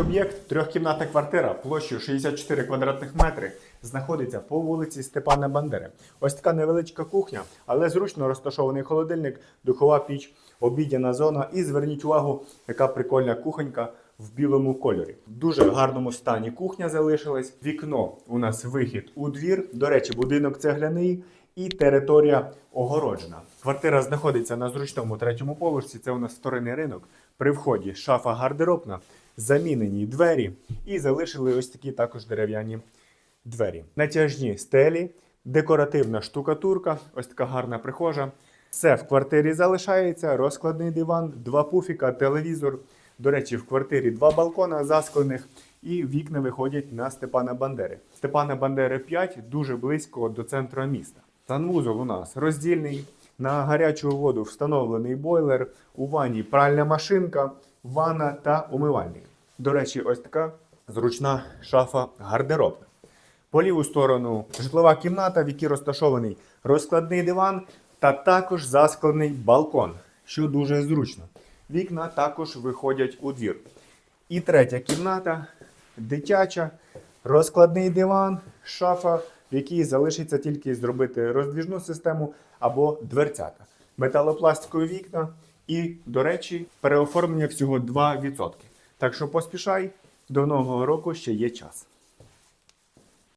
об'єкт трьохкімнатна квартира площею 64 квадратних метри знаходиться по вулиці Степана Бандери. Ось така невеличка кухня, але зручно розташований холодильник, духова піч, обідяна зона. І зверніть увагу, яка прикольна кухонька в білому кольорі. В дуже гарному стані кухня залишилась. Вікно у нас вихід у двір. До речі, будинок цегляний і територія огороджена. Квартира знаходиться на зручному третьому поверсі. Це у нас вторинний ринок. При вході шафа гардеробна, замінені двері і залишили ось такі також дерев'яні двері. Натяжні стелі, декоративна штукатурка, ось така гарна прихожа. Все в квартирі залишається, розкладний диван, два пуфіка, телевізор. До речі, в квартирі два балкона засклених і вікна виходять на Степана Бандери. Степана Бандери 5 дуже близько до центру міста. Санвузол у нас роздільний. На гарячу воду встановлений бойлер, у ванні пральна машинка, ванна та умивальник. До речі, ось така зручна шафа гардеробна. По ліву сторону житлова кімната, в якій розташований розкладний диван та також засклений балкон, що дуже зручно. Вікна також виходять у двір. І третя кімната дитяча, розкладний диван, шафа, в якій залишиться тільки зробити роздвіжну систему або дверцята. Металопластикові вікна і, до речі, переоформлення всього 2%. Так що поспішай, до нового року ще є час.